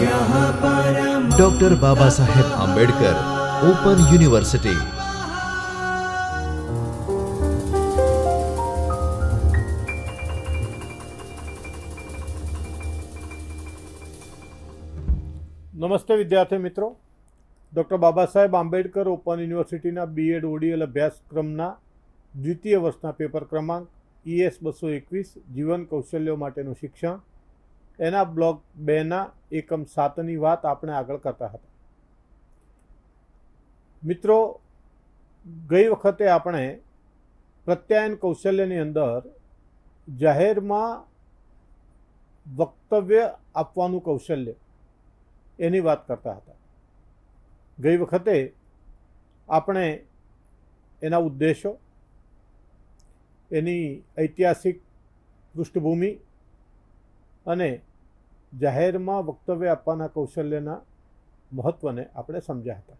Doctor બાબા Saheb Ambedkar open university નમસ્તે વિદ્યાર્થી મિત્રો. ડૉક્ટર બાબા સાહેબ આંબેડકર ઓપન યુનિવર્સિટીના બીએડ ઓડીએલ અભ્યાસક્રમના દ્વિતીય વર્ષના પેપર ક્રમાંક ઈએસ બસો એકવીસ, જીવન કૌશલ્યો માટેનું શિક્ષણ. એના બ્લોક બેના એકમ સાતની વાત આપણે આગળ કરતા હતા. મિત્રો, ગઈ વખતે આપણે પ્રત્યાયન કૌશલ્યની અંદર જાહેરમાં વક્તવ્ય આપવાનું કૌશલ્ય એની વાત કરતા હતા. ગઈ વખતે આપણે એના ઉદ્દેશો, એની ઐતિહાસિક પૃષ્ઠભૂમિ અને જાહેરમાં વક્તવ્ય આપવાના કૌશલ્યના મહત્ત્વને આપણે સમજ્યા હતા.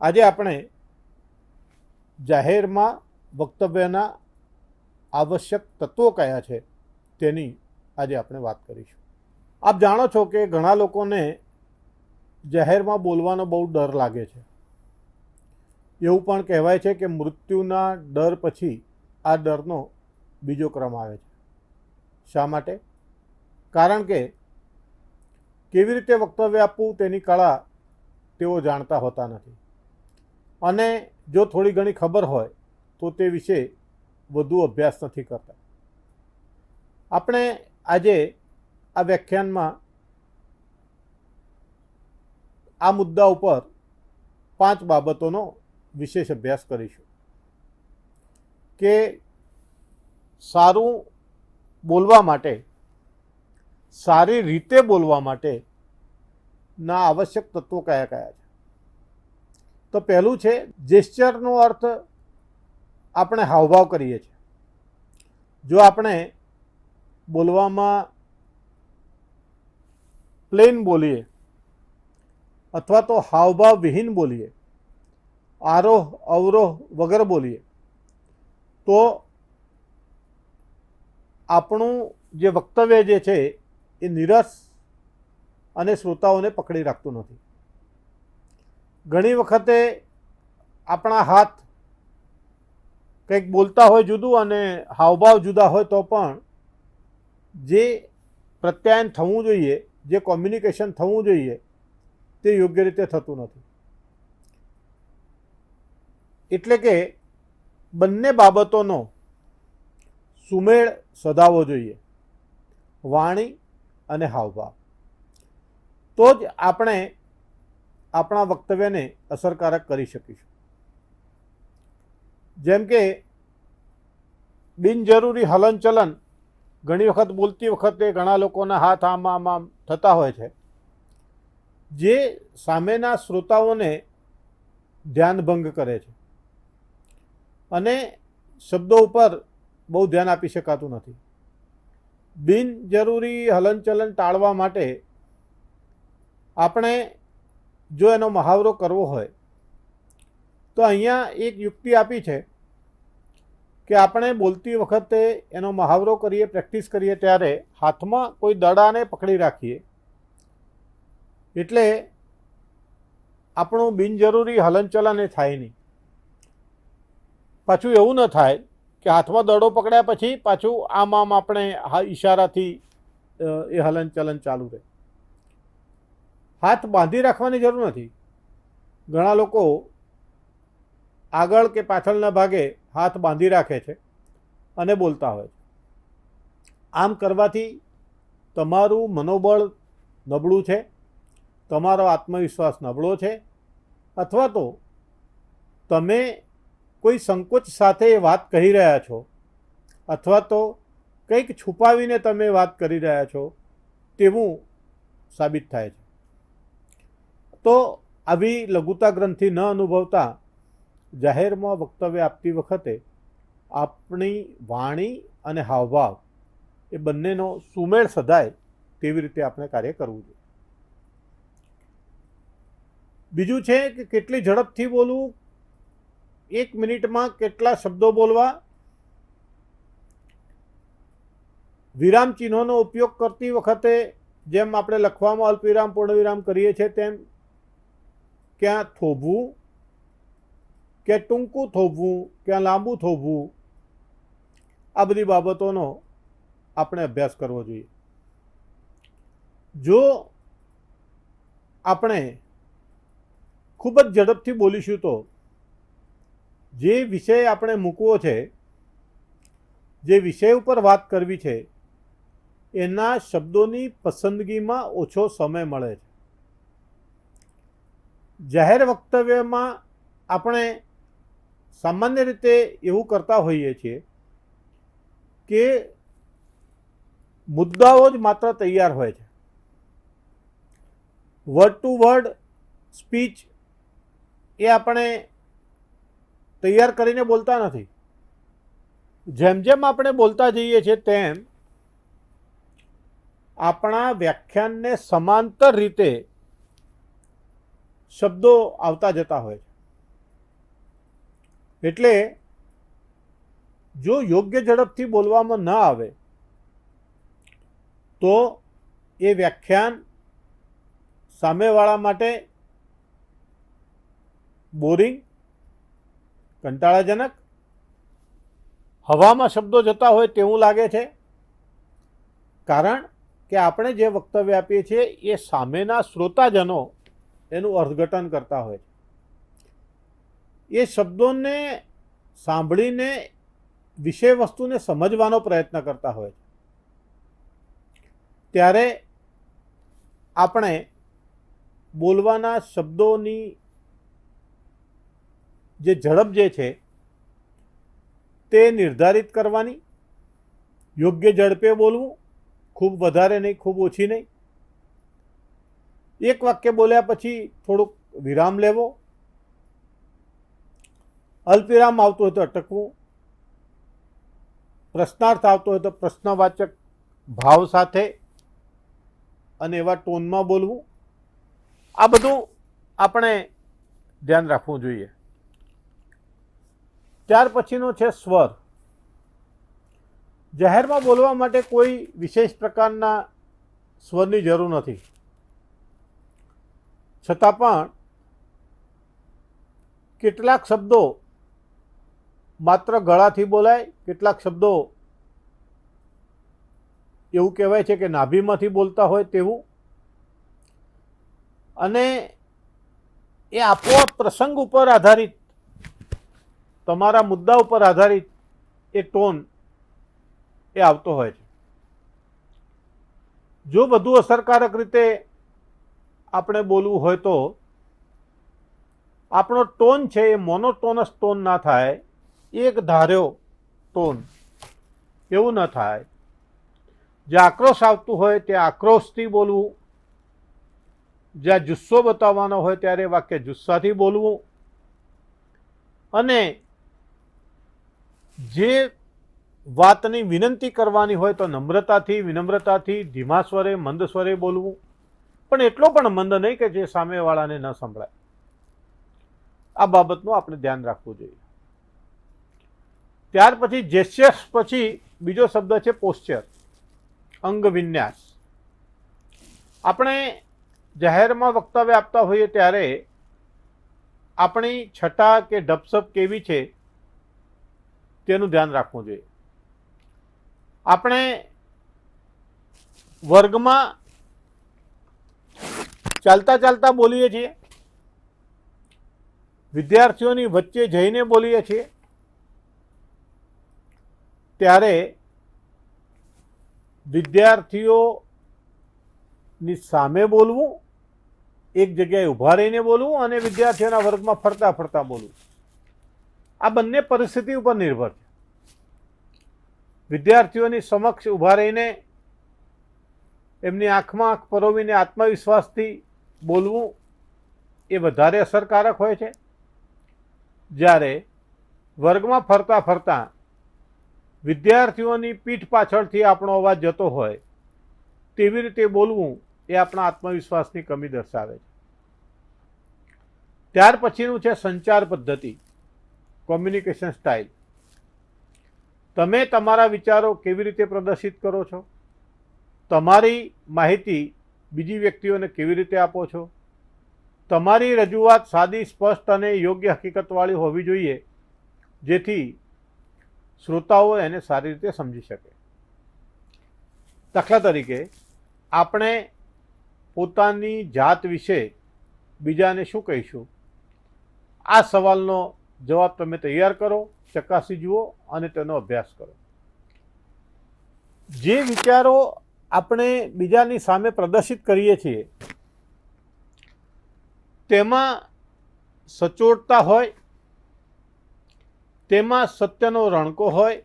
આજે આપણે જાહેરમાં વક્તવ્યના આવશ્યક તત્વો કયા છે તેની આજે આપણે વાત કરીશું. આપ જાણો છો કે ઘણા લોકોને જાહેરમાં બોલવાનો બહુ ડર લાગે છે. એવું પણ કહેવાય છે કે મૃત્યુના ડર પછી આ ડરનો બીજો ક્રમ આવે છે. શા માટે? કારણ કે કેવી રીતે વક્તવ્ય આપવું તેની કળા તેઓ જાણતા હોતા નથી. અને જો થોડી ઘણી ખબર હોય, તો તે વિશે વધુ અભ્યાસ નથી કરતા. આપણે આજે આ વ્યાખ્યાનમાં આ મુદ્દા ઉપર પાંચ બાબતોનો વિશેષ અભ્યાસ કરીશું. કે સારું બોલવા માટે સારી રીતે બોલવા માટે ના આવશ્યક તત્વો કયા કયા છે? તો પહેલું છે, જેસ્ચરનો અર્થ આપણે હાવભાવ કરીએ છીએ. જો આપણે બોલવામાં પ્લેન બોલીએ અથવા તો હાવભાવ વિહીન બોલીએ, આરોહ, અવરોહ વગર બોલીએ, તો આપણું જે વક્તવ્ય જે છે એ નિરસ અને શ્રોતાઓને પકડી રાખતું નથી. ઘણી વખતે આપણા હાથ કંઈક બોલતા હોય જુદું અને હાવભાવ જુદા હોય તો પણ જે પ્રત્યાયન થવું જોઈએ, જે કોમ્યુનિકેશન થવું જોઈએ, તે યોગ્ય રીતે થતું નથી. એટલે કે બંને બાબતોનો સુમેળ સધાવવો જોઈએ. વાણી અને હાવભાવ. તો જ આપણે આપણા વક્તવ્યને અસરકારક કરી શકીશું. જેમ કે, બિનજરૂરી હલનચલન ઘણી વખત બોલતી વખતે ઘણા લોકોના હાથ આમ આમ આમ થતા હોય છે. જે સામેના શ્રોતાઓને ધ્યાનભંગ કરે છે. અને શબ્દો ઉપર બહુ ધ્યાન આપી શકાતું નથી. બિનજરૂરી હલનચલન ટાળવા માટે આપણે જો એનો મહાવરો કરવો હોય, તો અહીંયા એક યુક્તિ આપી છે કે આપણે બોલતી વખતે એનો મહાવરો કરીએ, પ્રેક્ટિસ કરીએ ત્યારે હાથમાં કોઈ દડાને પકડી રાખીએ. એટલે આપણું બિનજરૂરી હલનચલન એ થાય નહીં. પાછું એવું ન થાય કે હાથમાં દડો પકડ્યા પછી પાછું આમ આમ આપણે ઈશારાથી એ હલનચલન ચાલુ રહે. હાથ બાંધી રાખવાની જરૂર નથી. ઘણા લોકો આગળ કે પાછળના ભાગે હાથ બાંધી રાખે છે અને બોલતા હોય છે. આમ કરવાથી તમારું મનોબળ નબળું છે, તમારો આત્મવિશ્વાસ નબળો છે, અથવા તો તમે કોઈ સંકોચ સાથે એ વાત કહી રહ્યા છો? અથવા તો કંઈક છુપાવીને તમે વાત કરી રહ્યા છો તેવું સાબિત થાય છે? તો આવી લઘુતા ગ્રંથિ ન અનુભવતા જાહેરમાં વક્તવ્ય આપતી વખતે આપણી વાણી અને હાવભાવ એ બંનેનો સુમેળ સધાય તેવી રીતે આપણે કાર્ય કરવું જોઈએ. બીજું છે કે કેટલી ઝડપથી બોલવું એક મિનિટમાં કેટલા શબ્દો બોલવા? વિરામ ચિહ્નોનો ઉપયોગ કરતી વખતે જેમ આપણે લખવામાં અલ્પવિરામ પૂર્ણવિરામ કરીએ છીએ, તેમ ક્યાં થોભવું, ક્યાં ટૂંકું થોભવું, ક્યાં લાંબુ થોભવું, આ બધી બાબતોનો આપણે અભ્યાસ કરવો જોઈએ. જો આપણે ખૂબ જ ઝડપથી બોલીશું તો જે વિષય આપણે મૂકવો છે, જે વિષય ઉપર વાત કરવી છે, એના શબ્દોની પસંદગીમાં ઓછો સમય મળે છે. જાહેર વક્તવ્યમાં આપણે સામાન્ય રીતે એવું કરતા હોઈએ છીએ કે મુદ્દાઓ જ માત્ર તૈયાર હોય છે. વર્ડ ટુ વર્ડ સ્પીચ એ આપણે તૈયાર કરીને બોલતા નથી. જેમ જેમ આપણે બોલતા જઈએ છીએ તેમ આપણા વ્યાખ્યાનને સમાંતર રીતે શબ્દો આવતા જતા હોય છે. એટલે જો યોગ્ય ઝડપથી બોલવામાં ન આવે, તો એ વ્યાખ્યાન સામેવાળા માટે બોરિંગ કંટાળાજનક? હવામાં શબ્દો જતા હોય તેવું લાગે છે? કારણ કે આપણે જે વક્તવ્ય આપીએ છીએ, એ સામેના શ્રોતાજનો એનું અર્થઘટન કરતા હોય છે. એ શબ્દોને સાંભળીને વિષય વસ્તુને સમજવાનો પ્રયત્ન કરતા હોય છે. ત્યારે આપણે બોલવાના શબ્દોની જે ઝડપ જે છે, તે નિર્ધારિત કરવાની, યોગ્ય ઝડપે બોલવું, ખૂબ વધારે નહીં, ખૂબ ઓછી નહીં. એક વાક્ય બોલ્યા પછી થોડુંક વિરામ લેવો. અલ્પવિરામ આવતો હોય તો અટકવું. પ્રશ્નાર્થ આવતો હોય તો પ્રશ્નવાચક ભાવ સાથે અને એવા ટોનમાં બોલવું. આ બધું આપણે ધ્યાન રાખવું જોઈએ. ત્યાર પછીનો છે સ્વર. જાહેરમાં બોલવા માટે કોઈ વિશેષ પ્રકારના સ્વરની જરૂર નથી. છતાં પણ કેટલાક શબ્દો માત્ર ગળાથી બોલાય, કેટલાક શબ્દો એવું કહેવાય છે કે નાભીમાંથી બોલતા હોય તેવું. અને એ આપોઆપ પ્રસંગ ઉપર આધારિત તમારા મુદ્દા ઉપર આધારિત એ ટોન એ આવતો હોય છે. જો વધુ અસરકારક રીતે આપણે બોલવું હોય તો આપણો ટોન છે એ મોનોટોનસ ટોન ના થાય, એક ધાર્યો ટોન એવું ન થાય. જે આક્રોશ આવતું હોય તે આક્રોશથી બોલવું. જ્યાં જુસ્સો બતાવવાનો હોય ત્યારે વાક્ય જુસ્સાથી બોલવું. અને જે વાતની વિનંતી કરવાની હોય તો નમ્રતાથી, વિનમ્રતાથી, ધીમા સ્વરે, મંદ સ્વરે બોલવું. પણ એટલો પણ મંદ નહીં કે જે સામેવાળાને ન સંભળાય. આ બાબતનું આપણે ધ્યાન રાખવું જોઈએ. ત્યાર પછી જેસ્ચર્સ પછી બીજો શબ્દ છે પોસ્ચર, અંગ વિન્યાસ. આપણે જાહેરમાં વક્તવ્ય આપતા હોઈએ ત્યારે આપણી છટા કે ઢપસપ કેવી છે તેનું ધ્યાન રાખવું જોઈએ. આપણે વર્ગમાં ચાલતા ચાલતા બોલીએ છીએ. વિદ્યાર્થીઓની વચ્ચે જઈને બોલીએ છીએ. ત્યારે વિદ્યાર્થીઓની સામે બોલવું, એક જગ્યાએ ઊભા રહીને બોલવું અને વિદ્યાર્થીઓના વર્ગમાં ફરતા ફરતા બોલવું. આ બંને પરિસ્થિતિ ઉપર નિર્ભર છે. વિદ્યાર્થીઓની સમક્ષ ઊભા રહીને એમની આંખમાં આંખ પરોવીને આત્મવિશ્વાસથી બોલવું એ વધારે અસરકારક હોય છે. જ્યારે વર્ગમાં ફરતા ફરતા વિદ્યાર્થીઓની પીઠ પાછળથી આપણો અવાજ જતો હોય, તેવી રીતે બોલવું એ આપણા આત્મવિશ્વાસની કમી દર્શાવે છે. ત્યાર પછીનું છે સંચાર પદ્ધતિ. કોમ્યુનિકેશન સ્ટાઇલ તમે તમારા વિચારો કેવી રીતે પ્રદર્શિત કરો છો? તમારી માહિતી બીજી વ્યક્તિઓને કેવી રીતે આપો છો? તમારી રજૂઆત સાદી, સ્પષ્ટ અને યોગ્ય હકીકતવાળી હોવી જોઈએ, જેથી શ્રોતાઓ એને સારી રીતે સમજી શકે. દાખલા તરીકે, આપણે પોતાની જાત વિશે બીજાને શું કહીશું? આ સવાલનો જવાબ તમે તૈયાર કરો, ચકાસી જુઓ અને તેનો અભ્યાસ કરો. જે વિચારો આપણે બીજાની સામે પ્રદર્શિત કરીએ છીએ, તેમાં સચોટતા હોય, તેમાં સત્યનો રણકો હોય,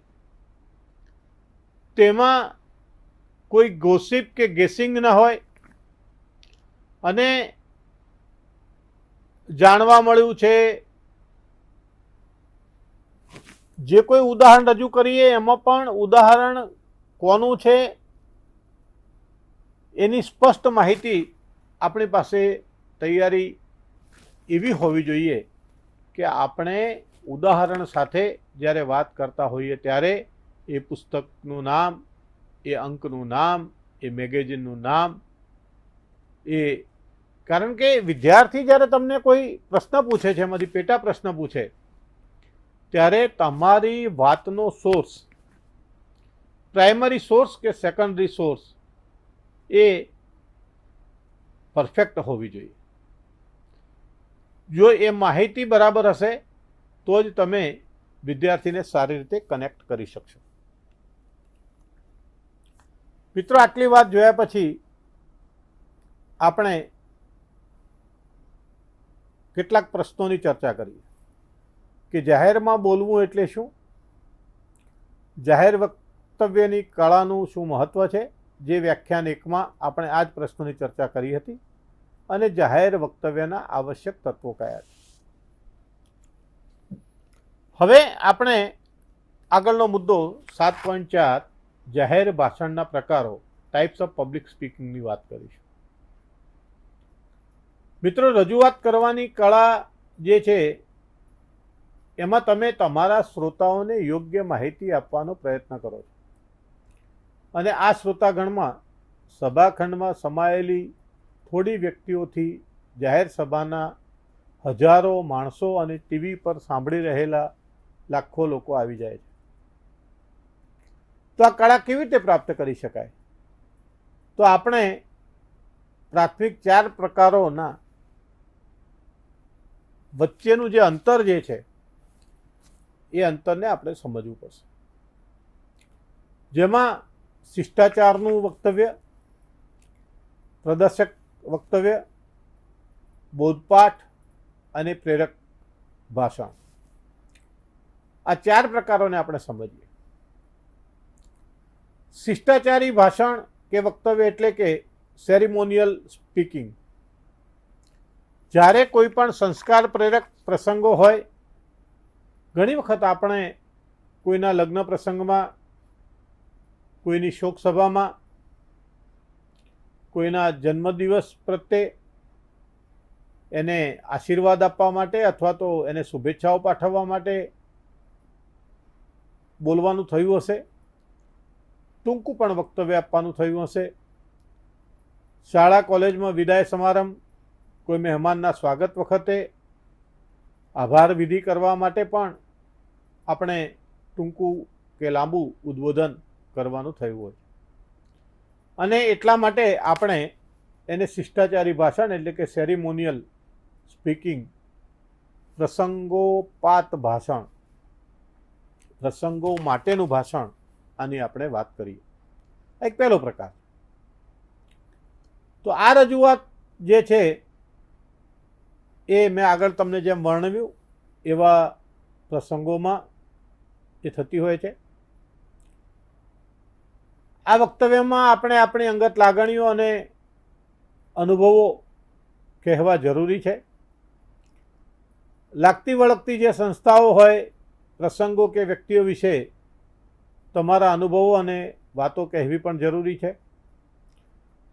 તેમાં કોઈ ગોસિપ કે ગેસિંગ ન હોય, અને જાણવા મળ્યું છે જે કોઈ ઉદાહરણ રજૂ કરીએ, એમાં પણ ઉદાહરણ કોનું છે? એની સ્પષ્ટ માહિતી આપણી પાસે તૈયારી એવી હોવી જોઈએ કે આપણે ઉદાહરણ સાથે જ્યારે વાત કરતા હોઈએ ત્યારે એ પુસ્તકનું નામ, એ અંકનું નામ, એ મેગેઝિનનું નામ, એ કારણ કે વિદ્યાર્થી જ્યારે તમને કોઈ પ્રશ્ન પૂછે છે, એમાંથી પેટા પ્રશ્ન પૂછે ત્યારે તમારી વાતનો સોર્સ પ્રાઇમરી સોર્સ કે સેકન્ડરી સોર્સ એ પરફેક્ટ હોવી જોઈએ. જો એ માહિતી બરાબર હશે, તો જ તમે વિદ્યાર્થીને સારી રીતે કનેક્ટ કરી શકશો. મિત્રો, આટલી વાત જોયા પછી આપણે કેટલાક પ્રશ્નોની ચર્ચા કરીએ. કે જાહેરમાં બોલવું એટલે શું? જાહેર વક્તવ્યની કળાનું શું મહત્ત્વ છે? જે વ્યાખ્યાન એકમાં આપણે આ જ પ્રશ્નોની ચર્ચા કરી હતી. અને જાહેર વક્તવ્યના આવશ્યક તત્વો કયા છે? હવે આપણે આગળનો મુદ્દો સાત પોઈન્ટ ચાર, જાહેર ભાષણના પ્રકારો ટાઈપ્સ ઓફ પબ્લિક સ્પીકિંગની વાત કરીશું. મિત્રો, રજૂઆત કરવાની કળા જે છે એમાં તમે તમારા શ્રોતાઓને યોગ્ય માહિતી આપવાનો પ્રયત્ન કરો છો. અને આ શ્રોતાગણમાં સભાખંડમાં સમાયેલી થોડી વ્યક્તિઓથી જાહેર સભાના હજારો માણસો અને ટીવી પર સાંભળી રહેલા લાખો લોકો આવી જાય છે. તો આ કળા કેવી રીતે પ્રાપ્ત કરી શકાય? તો આપણે પ્રાથમિક ચાર પ્રકારોના વચ્ચેનું જે અંતર જે છે એ અંતરને આપણે સમજવું પડશે. જેમાં શિષ્ટાચારનું વક્તવ્ય, પ્રદર્શક વક્તવ્ય, બોધપાઠ અને પ્રેરક ભાષણ. આ ચાર પ્રકારોને આપણે સમજીએ. શિષ્ટાચારી ભાષણ કે વક્તવ્ય એટલે કે સેરિમોનિયલ સ્પીકિંગ જ્યારે કોઈ પણ સંસ્કાર પ્રેરક પ્રસંગો હોય ઘણી વખત આપણે કોઈના લગ્ન પ્રસંગમાં, કોઈની શોકસભામાં કોઈના જન્મદિવસ પ્રત્યે એને આશીર્વાદ આપવા માટે અથવા તો એને શુભેચ્છાઓ પાઠવવા માટે બોલવાનું થયું હશે, ટૂંકું પણ વક્તવ્ય આપવાનું થયું હશે. શાળા કોલેજમાં વિદાય સમારંભ, કોઈ મહેમાનના સ્વાગત વખતે આભાર વિધિ કરવા માટે પણ આપણે ટૂંકું કે લાંબુ ઉદ્બોધન કરવાનું થયું હોય. અને એટલા માટે આપણે એને શિષ્ટાચારી ભાષણ એટલે કે સેરિમોનિયલ સ્પીકિંગ પ્રસંગોપાત ભાષણ, પ્રસંગો માટેનું ભાષણ આની આપણે વાત કરીએ. એક પહેલો પ્રકાર. તો આ રજૂઆત જે છે એ મેં આગળ તમને જેમ વર્ણવ્યું એવા પ્રસંગોમાં એ થતી હોય છે. આ વક્તવ્યમાં આપણે આપણી અંગત લાગણીઓ અને અનુભવો કહેવા જરૂરી છે. લાગતી વળગતી જે સંસ્થાઓ હોય, પ્રસંગો કે વ્યક્તિઓ વિશે તમારા અનુભવો અને વાતો કહેવી પણ જરૂરી છે.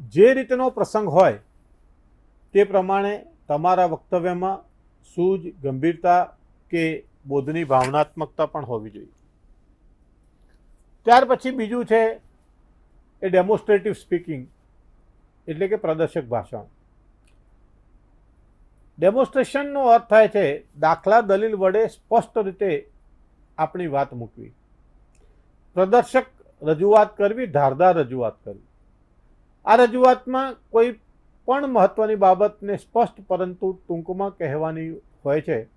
જે રીતનો પ્રસંગ હોય, તે પ્રમાણે તમારા વક્તવ્યમાં સૂઝ, ગંભીરતા કે બોધની ભાવનાત્મકતા પણ હોવી જોઈએ. ત્યાર પછી બીજું છે એ ડેમોન્સ્ટ્રેટિવ સ્પીકિંગ એટલે કે પ્રદર્શક ભાષણ. ડેમોન્સ્ટ્રેશનનો અર્થ થાય છે, દાખલા દલીલ વડે સ્પષ્ટ રીતે આપણી વાત મૂકવી. પ્રદર્શક રજૂઆત કરવી, ધારદાર રજૂઆત કરવી. આ રજૂઆતમાં કોઈ પણ મહત્વની બાબતને સ્પષ્ટ પરંતુ ટૂંકમાં કહેવાની હોય છે.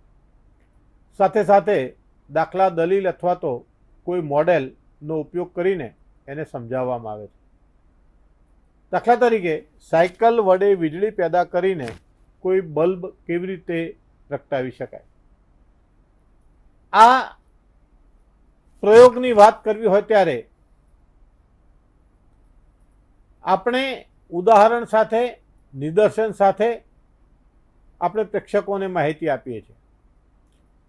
સાથે સાથે દાખલા દલીલ અથવા તો કોઈ મોડેલનો ઉપયોગ કરીને એને સમજાવવામાં આવે છે. દાખલા તરીકે, સાયકલ વડે વીજળી પેદા કરીને કોઈ બલ્બ કેવી રીતે પ્રગટાવી શકાય? આ પ્રયોગની વાત કરવી હોય ત્યારે આપણે ઉદાહરણ સાથે, નિદર્શન સાથે આપણે પ્રેક્ષકોને માહિતી આપીએ છીએ.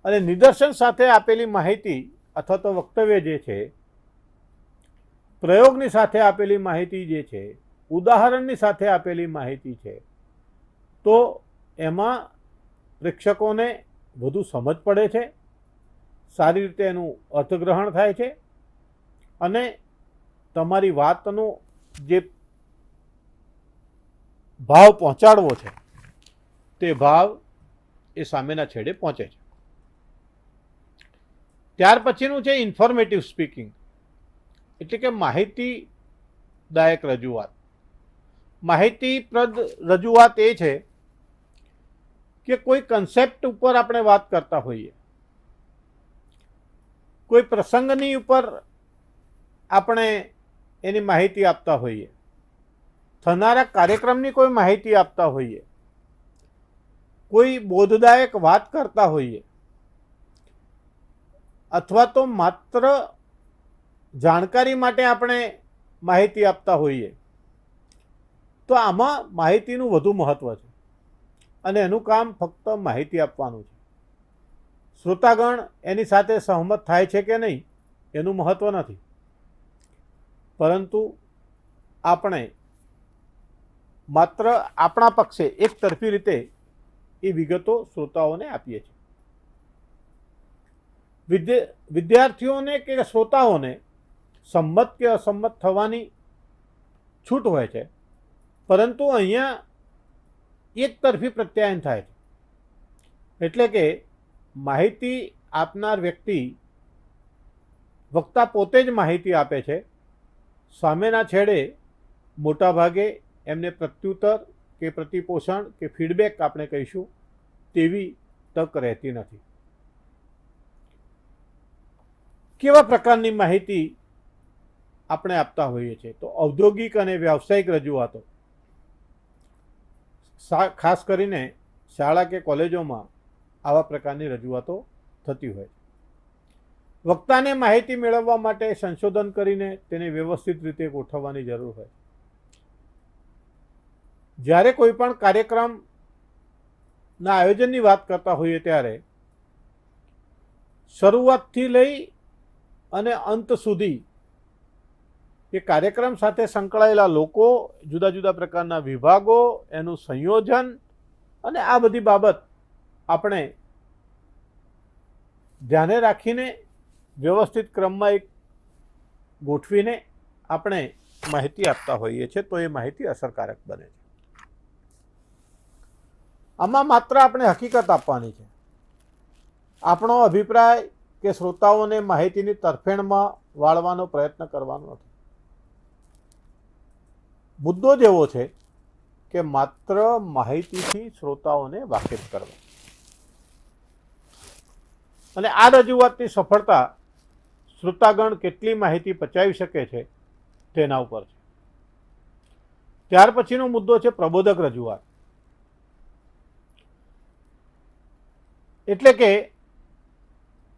અને નિદર્શન સાથે આપેલી માહિતી અથવા તો વક્તવ્ય જે છે પ્રયોગની સાથે આપેલી માહિતી જે છે, ઉદાહરણની સાથે આપેલી માહિતી છે, તો એમાં પ્રેક્ષકોને વધુ સમજ પડે છે, સારી રીતે એનું અર્થગ્રહણ થાય છે, અને તમારી વાતનો જે ભાવ પહોંચાડવો છે, તે ભાવ એ સામેના છેડે પહોંચે છે. ત્યાર પછીનું છે ઇન્ફોર્મેટિવ સ્પીકિંગ એટલે કે માહિતીદાયક રજૂઆત. માહિતીપ્રદ રજૂઆત એ છે કે કોઈ કન્સેપ્ટ ઉપર આપણે વાત કરતા હોઈએ. કોઈ પ્રસંગની ઉપર આપણે એની માહિતી આપતા હોઈએ. થનારા કાર્યક્રમની કોઈ માહિતી આપતા હોઈએ. કોઈ બોધદાયક વાત કરતા હોઈએ. અથવા તો માત્ર જાણકારી માટે આપણે માહિતી આપતા હોઈએ. તો આમાં માહિતીનું વધુ મહત્ત્વ છે. અને એનું કામ ફક્ત માહિતી આપવાનું છે. શ્રોતાગણ એની સાથે સહમત થાય છે કે નહીં, એનું મહત્ત્વ નથી. પરંતુ આપણે માત્ર આપણા પક્ષે એક તરફી રીતે એ વિગતો શ્રોતાઓને આપીએ છીએ. વિદ્ય, વિદ્યાર્થીઓને કે શ્રોતાઓને સંમત કે અસંમત થવાની છૂટ હોય છે. પરંતુ અહીંયા એક તરફી પ્રત્યાયન થાય છે. એટલે કે માહિતી આપનાર વ્યક્તિ વક્તા પોતે જ માહિતી આપે છે. સામેના છેડે મોટાભાગે એમને પ્રત્યુત્તર કે પ્રતિપોષણ કે ફીડબેક આપણે કહીશું તેવી તક રહેતી નથી. કેવા પ્રકારની માહિતી આપણે આપતા હોઈએ છીએ. તો ઔદ્યોગિક અને વ્યાવસાયિક રજૂઆતો ખાસ કરીને શાળા કે કોલેજોમાં આવા પ્રકારની રજૂઆતો થતી હોય વક્તાને માહિતી મેળવવા માટે સંશોધન કરીને તેને વ્યવસ્થિત રીતે ગોઠવવાની જરૂર હોય જ્યારે કોઈ પણ કાર્યક્રમના આયોજનની વાત કરતા હોઈએ ત્યારે શરૂઆતથી લઈ અને અંત સુધી એ કાર્યક્રમ સાથે સંકળાયેલા લોકો, જુદા જુદા પ્રકારના વિભાગો, એનું સંયોજન અને આ બધી બાબત આપણે ધ્યાને રાખીને, વ્યવસ્થિત ક્રમમાં એક ગોઠવીને આપણે માહિતી આપતા હોઈએ છીએ, તો એ માહિતી અસરકારક બને છે. આમાં માત્ર આપણે હકીકત આપવાની છે. આપણો અભિપ્રાય કે શ્રોતાઓને માહિતીની તરફેણમાં વાળવાનો પ્રયત્ન કરવાનો નથી. મુદ્દો જ એવો છે કે માત્ર માહિતીથી શ્રોતાઓને વાકેફ કરવા. અને આ રજૂઆતની સફળતા શ્રોતાગણ કેટલી માહિતી પચાવી શકે છે તેના ઉપર છે. ત્યાર પછીનો મુદ્દો છે પ્રબોધક રજૂઆત. એટલે કે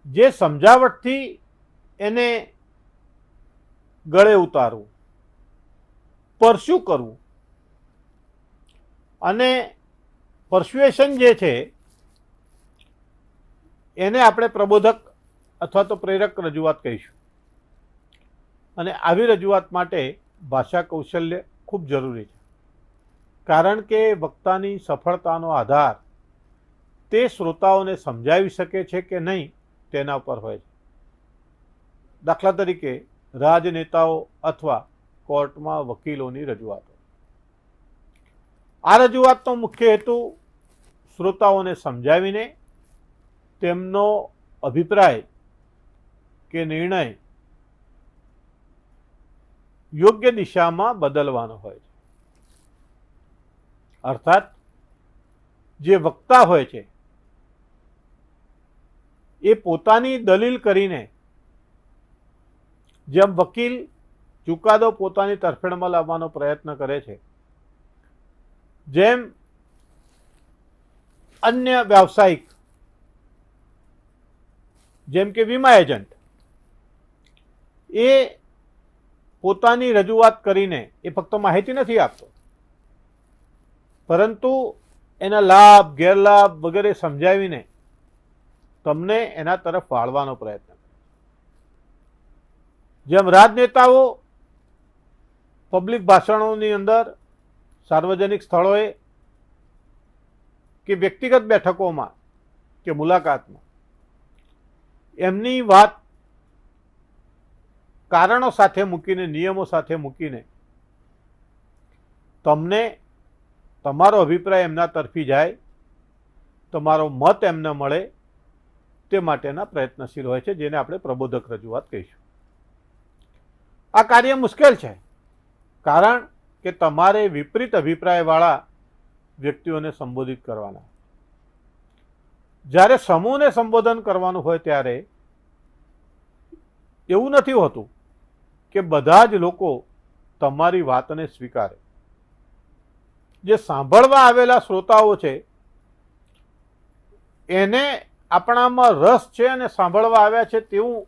જે સમજાવટથી એને ગળે ઉતારવું. પરસ્યુ કરવું? અને પરસ્યુએશન જે છે, એને આપણે પ્રબોધક અથવા તો પ્રેરક રજૂઆત કહીશું. અને આવી રજૂઆત માટે ભાષા કૌશલ્ય ખૂબ જરૂરી છે. કારણ કે વક્તાની સફળતાનો આધાર તે શ્રોતાઓને સમજાવી શકે છે કે નહીં તેના ઉપર હોય છે. દાખલા તરીકે રાજનેતાઓ અથવા કોર્ટમાં વકીલોની રજૂઆતો આ રજૂઆતનો મુખ્ય હેતુ શ્રોતાઓને સમજાવીને તેમનો અભિપ્રાય કે નિર્ણય યોગ્ય દિશામાં બદલવાનો હોય છે. અર્થાત જે વક્તા હોય છે, એ પોતાની દલીલ કરીને જેમ વકીલ ચુકાદો પોતાની તરફેણમાં લાવવાનો પ્રયત્ન કરે છે. જેમ અન્ય વ્યાવસાયિક, જેમ કે વીમા એજન્ટ, એ પોતાની રજૂઆત કરીને એ ફક્ત માહિતી નથી આપતો, પરંતુ એના લાભ, ગેરલાભ વગેરે સમજાવીને તમને એના તરફ વાળવાનો પ્રયત્ન જેમ રાજનેતાઓ પબ્લિક ભાષણોની અંદર સાર્વજનિક સ્થળોએ કે વ્યક્તિગત બેઠકોમાં કે મુલાકાતમાં એમની વાત કારણો સાથે મૂકીને, નિયમો સાથે મૂકીને તમને તમારો અભિપ્રાય એમના તરફી જાય, તમારો મત એમને મળે તે માટેના પ્રયત્નશીલ હોય છે, જેને આપણે પ્રબોધક રજૂઆત કહીશું. આ કાર્ય મુશ્કેલ છે. કારણ કે તમારે વિપરીત અભિપ્રાયવાળા વ્યક્તિઓને સંબોધિત કરવાના. જ્યારે સમૂહને સંબોધન કરવાનું હોય ત્યારે એવું નથી હોતું કે બધા જ લોકો તમારી વાતને સ્વીકારે. જે સાંભળવા આવેલા શ્રોતાઓ છે, એને આપણામાં રસ છે અને સાંભળવા આવ્યા છે તેવું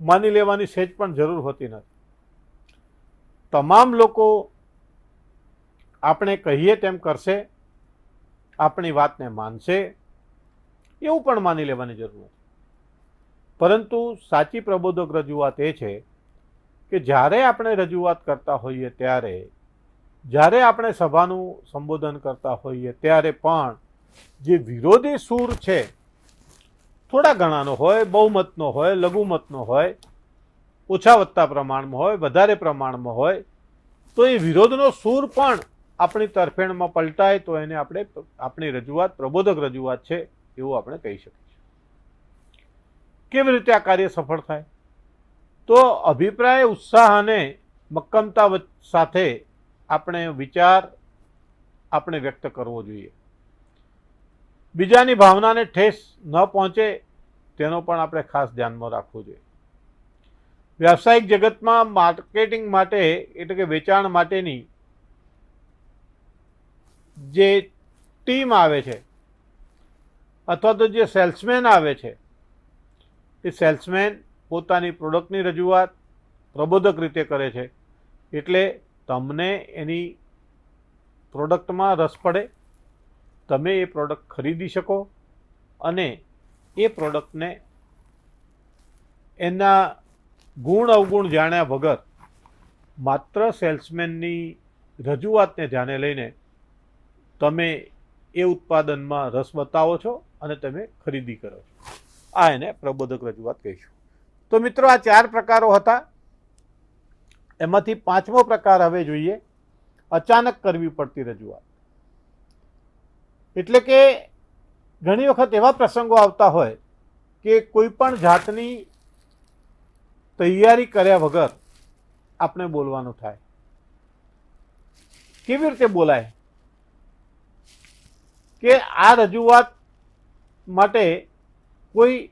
માની લેવાની સહેજ પણ જરૂર હોતી નથી. તમામ લોકો આપણે કહીએ તેમ કરશે, આપણી વાતને માનશે, એવું પણ માની લેવાની જરૂર નથી. પરંતુ સાચી પ્રબોધક રજૂઆત એ છે કે જ્યારે આપણે રજૂઆત કરતા હોઈએ ત્યારે, જ્યારે આપણે સભાનું સંબોધન કરતા હોઈએ ત્યારે પણ જે વિરોધી સૂર છે, થોડા ઘણાનો હોય, બહુમતનો હોય, લઘુમતનો હોય ઓછા વત્તા પ્રમાણમાં હોય, વધારે પ્રમાણમાં હોય, તો એ વિરોધનો સૂર પણ આપણી તરફેણમાં પલટાય તો એને આપણે આપણી રજૂઆત, પ્રબોધક રજૂઆત છે એવું આપણે કહી શકીએ કેવી રીતે આ કાર્ય સફળ થાય? તો અભિપ્રાય, ઉત્સાહ અને મક્કમતા સાથે આપણે વિચાર આપણે વ્યક્ત કરવો જોઈએ. બીજાની ભાવનાને ઠેસ ન પહોંચે, તેનો પણ આપણે ખાસ ધ્યાનમાં રાખવું જોઈએ. વ્યાવસાયિક જગતમાં માર્કેટિંગ માટે, એટલે કે વેચાણ માટેની જે ટીમ આવે છે, અથવા તો જે સેલ્સમેન આવે છે, એ સેલ્સમેન પોતાની પ્રોડક્ટની રજૂઆત પ્રબોધક રીતે કરે છે. એટલે તમને એની પ્રોડક્ટમાં રસ પડે, તમે એ પ્રોડક્ટ ખરીદી શકો અને એ પ્રોડક્ટને એના ગુણ અવગુણ જાણ્યા વગર માત્ર સેલ્સમેનની રજૂઆતને ધ્યાને લઈને તમે એ ઉત્પાદનમાં રસ બતાવો છો અને તમે ખરીદી કરો છો. આ એને પ્રબોધક રજૂઆત કહીશું. તો મિત્રો આ ચાર પ્રકારો હતા. એમાંથી પાંચમો પ્રકાર હવે જોઈએ. અચાનક કરવી પડતી રજૂઆત. એટલે કે ઘણી વખત એવા પ્રસંગો આવતા હોય કે કોઈ પણ જાતની તૈયારી કર્યા વગર આપણે બોલવાનું થાય. કેવી રીતે બોલાય? કે આ રજૂઆત માટે કોઈ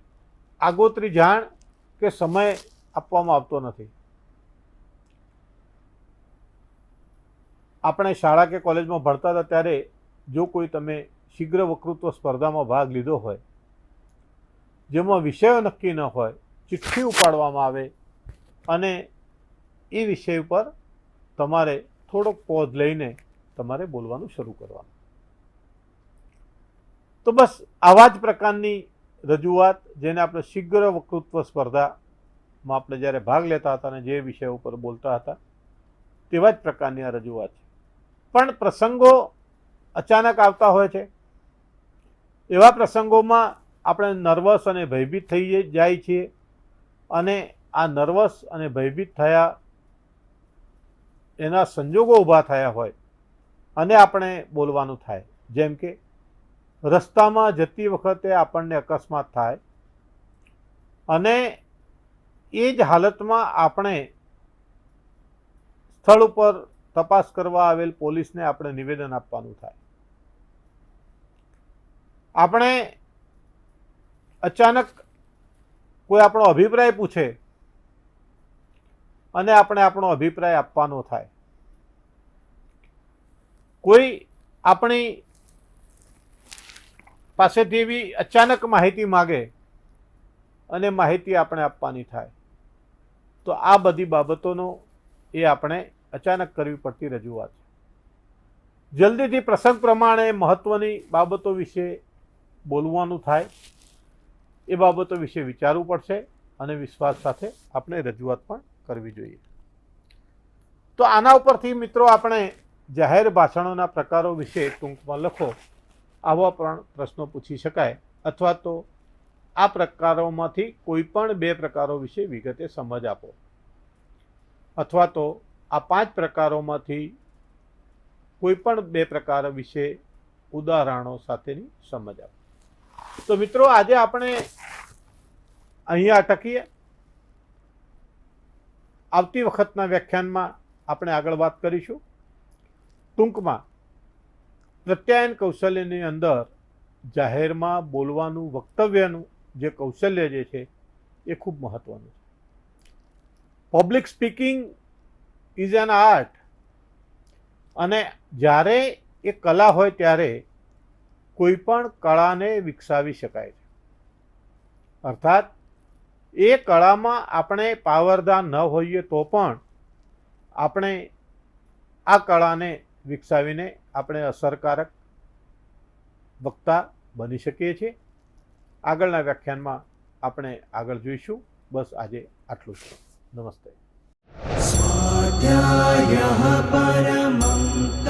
આગોતરી જાણ કે સમય આપવામાં આવતો નથી. આપણે શાળા કે કોલેજમાં ભણતા હતા ત્યારે જો કોઈ તમે શીઘ્ર વકૃત્વ સ્પર્ધામાં ભાગ લીધો હોય, જેમાં વિષયો નક્કી ન હોય ચિઠ્ઠી ઉપાડવામાં આવે અને એ વિષય ઉપર તમારે થોડોક પોઝ લઈને તમારે બોલવાનું શરૂ કરવાનું. તો બસ આવા જ પ્રકારની રજૂઆત જેને આપણે શીઘ્ર વકૃત્વ સ્પર્ધામાં આપણે જ્યારે ભાગ લેતા હતા અને જે વિષય ઉપર બોલતા હતા, તેવા જ પ્રકારની આ રજૂઆત છે. પણ પ્રસંગો અચાનક આવતા હોય છે. એવા પ્રસંગોમાં આપણે નર્વસ અને ભયભીત થઈ જાય છીએ. અને આ નર્વસ અને ભયભીત થયા એના સંજોગો ઊભા થયા હોય અને આપણે બોલવાનું થાય. જેમ કે, રસ્તામાં જતી વખતે આપણને અકસ્માત થાય અને એ જ હાલતમાં આપણે સ્થળ ઉપર તપાસ કરવા આવેલ પોલીસને આપણે નિવેદન આપવાનું થાય. આપણે અચાનક કોઈ આપણો અભિપ્રાય પૂછે અને આપણે આપણો અભિપ્રાય આપવાનો થાય. કોઈ આપણી પાસેથી એવી અચાનક માહિતી માગે અને માહિતી આપણે આપવાની થાય, તો આ બધી બાબતોનો એ આપણે અચાનક કરવી પડતી રજૂઆત જલ્દીથી પ્રસંગ પ્રમાણે મહત્ત્વની બાબતો વિશે બોલવાનું થાય એ બાબતો વિશે વિચારવું પડશે અને વિશ્વાસ સાથે આપણે રજૂઆત પણ કરવી જોઈએ. તો આના ઉપરથી મિત્રો આપણે જાહેર ભાષણોના પ્રકારો વિશે ટૂંકમાં લખો. આવા પણ પ્રશ્નો પૂછી શકાય અથવા તો આ પ્રકારોમાંથી કોઈ પણ બે પ્રકારો વિશે વિગતે સમજ આપો. અથવા તો આ પાંચ પ્રકારોમાંથી કોઈ પણ બે પ્રકાર વિશે ઉદાહરણો સાથેની સમજ આપો. તો મિત્રો, આજે આપણે અહીંયા અટકીએ. આવતી વખતના વ્યાખ્યાનમાં આપણે આગળ વાત કરીશું. ટૂંકમાં પ્રત્યાયન કૌશલ્યની અંદર જાહેરમાં બોલવાનું, વક્તવ્યનું જે કૌશલ્ય જે છે, એ ખૂબ મહત્વનું છે. Public speaking is an art અને જ્યારે એ કલા હોય ત્યારે કોઈપણ કળાને વિકસાવી શકાય છે. અર્થાત, એ કળામાં આપણે પાવરદાન ન હોઈએ તો પણ આપણે આ કળાને વિકસાવીને આપણે અસરકારક વક્તા બની શકીએ છીએ. આગળના વ્યાખ્યાનમાં આપણે આગળ જોઈશું. બસ આજે આટલું જ. નમસ્તે. સ્વાધ્યાય પરમમ